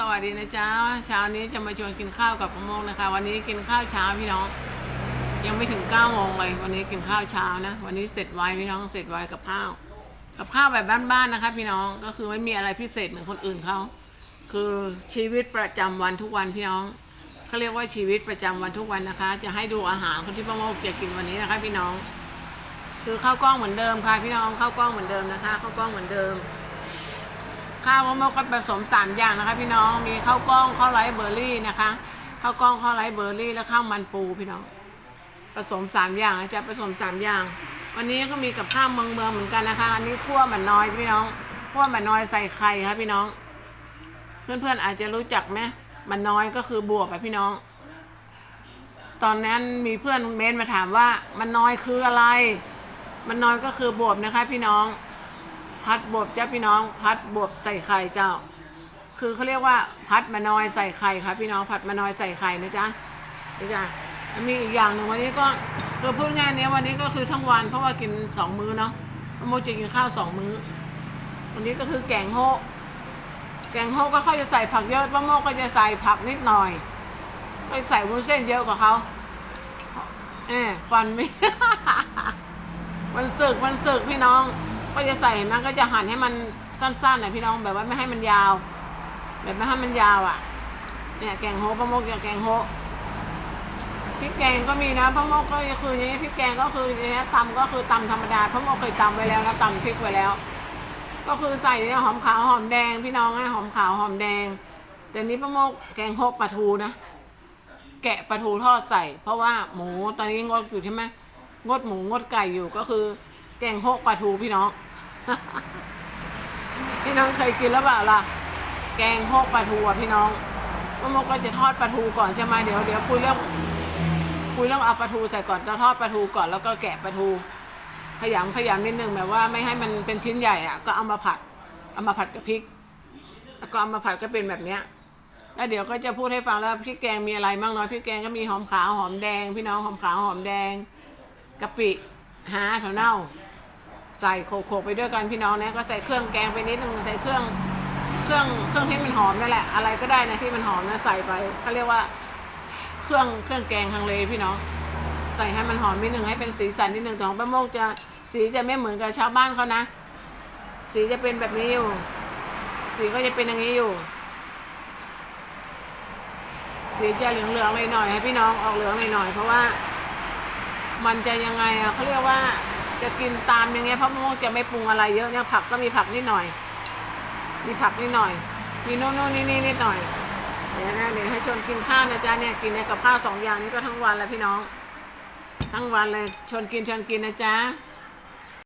สวัสดีนะจ๊ะเช้านี้จะมาชวนกินข้าวกับมะม่วงนะคะ วันนี้กินข้าวเช้าพี่น้อง ยังไม่ถึงเก้าโมงเลยวันนี้กินข้าวเช้านะ วันนี้เสร็จไวพี่น้องเสร็จไวกับข้าว กับข้าวแบบบ้านๆนะคะ พี่น้องก็คือไม่มีอะไรพิเศษเหมือนคนอื่นเขาคือชีวิตประจำวันทุกวันพี่น้องเขาเรียกว่าชีวิตประจำวันทุกวันนะคะ จะให้ดูอาหารคนที่ป้าโมกจะกินวันนี้นะคะ พี่น้อง คือข้าวกล้องเหมือนเดิมค่ะ พี่น้องข้าวกล้องเหมือนเดิมนะคะข้าวกล้องเหมือนเดิม ข้าวมะม่วงก็ผสมสามอย่างนะคะ พี่น้องมีข้าวกล้องข้าวไรซ์เบอร์รี่นะคะข้าวกล้องข้าวไรซ์เบอร์รี่ และข้าวมันปูพี่น้องผสมสามอย่างจะผสมสามอย่าง วันนี้ก็มีกับข้าวเมืองเมืองเหมือนกันนะคะอันนี้คั่วมันน้อยพี่น้องคั่วมันน้อยใส่ไข่ครับพี่น้อง เพื่อนๆอาจจะรู้จักไหมมันน้อยก็คือบวบอะพี่น้อง ตอนนั้นมีเพื่อนเมนมาถามว่ามันน้อยคืออะไร มันน้อยก็คือบวบนะคะ พี่น้อง พัดบวบจ้าพี่น้องพัดบวบใส่ไข่เจ้า คือเขาเรียกว่าพัดมะนอยใส่ไข่ครับพี่น้องผัดมะนอยใส่ไข่นะจ๊ะนี่จ้ะมีอีกอย่างหนึ่งวันนี้ก็คือพูดง่ายๆเนี้ยวันนี้ก็คือทั้งวันเพราะว่ากินสองมื้อเนาะโมจะกินข้าวสองมื้อ วันนี้ก็คือแกงโฮแกงโฮก็ค่อยจะใส่ผักเยอะพระโมก็จะใส่ผักนิดหน่อย ก็ใส่วุ้นเส้นเยอะกว่าเขาเออฟันไม่มันสึกมันสึกพี่น้อง ก็จะใส่เห็นก็จะหั่นให้มันสั้นๆหน่อยพี่น้องแบบว่าไม่ให้มันยาว แบบไม่ให้มันยาวอะ เนี่ยแกงโฮปลาโมกกับแกงโฮพริกแกงก็มีนะพะโมกก็คืออย่างนี้พริกแกงก็คืออย่างนี้ตำก็คือตำธรรมดาพะโมกเคยตำไว้แล้วนะตำพริกไว้แล้ว ก็คือใส่เนี่ยหอมขาวหอมแดงพี่น้องนะหอมขาวหอมแดง แต่นี้พะโมกแกงโฮปลาทูนะแกะปลาทูทอดใส่ เพราะว่าหมูตอนนี้งดอยู่ใช่ไหมงดหมูงดไก่อยู่ก็คือ แกงโฮกปลาทูพี่น้อง พี่น้องเคยกินแล้วเปล่าล่ะ แกงโฮกปลาทูอะพี่น้องมะมกก็จะทอดปลาทูก่อนใช่ไหมเดี๋ยวเดี๋ยวคุยเรื่องคุยเรื่องเอาปลาทูใส่ก่อนจะทอดปลาทูก่อนแล้วก็แกะปลาทูขยำขยำนิดนึงแบบว่าไม่ให้มันเป็นชิ้นใหญ่อะ ก็เอามาผัด เอามาผัดกับพริก แล้วก็เอามาผัดก็เป็นแบบเนี้ยแล้วเดี๋ยวก็จะพูดให้ฟังแล้วพริกแกงมีอะไรบ้างเนาะพริกแกงก็มีหอมขาวหอมแดง พี่น้องหอมขาวหอมแดงกะปิหาถั่วเน่า ใส่โขกๆไปด้วยกันพี่น้องนะก็ใส่เครื่องแกงไปนิดนึงใส่เครื่องเครื่องเครื่องที่มันหอมนั่นแหละ อะไรก็ได้นะที่มันหอมนะใส่ไปเขาเรียกว่าเครื่องเครื่องแกงฮังเลพี่น้องใส่ให้มันหอมนิดนึงให้เป็นสีสันนิดนึงแต่ของป้าโมกจะสีจะไม่เหมือนกับชาวบ้านเขานะ สีจะเป็นแบบนี้อยู่ สีก็จะเป็นอย่างนี้อยู่ สีจะเหลืองๆหน่อยๆให้พี่น้องออกเหลืองหน่อยๆเพราะว่า มันจะยังไงอะเขาเรียกว่า จะกินตามยังไงเพราะมะม่วงจะไม่ปรุงอะไรเยอะเนี่ยผักก็มีผักนิดหน่อย มีผักนิดหน่อย มีโน่นโน่นนี่นี่นิดหน่อยเดี๋ยวนะเดี๋ยวให้ชวนกินข้าวนะจ๊ะเนี่ยกินเนี่ยกับข้าวสองอย่างนี้ก็ทั้งวันแล้วพี่น้อง ทั้งวันเลยชวนกินชวนกินนะจ๊ะ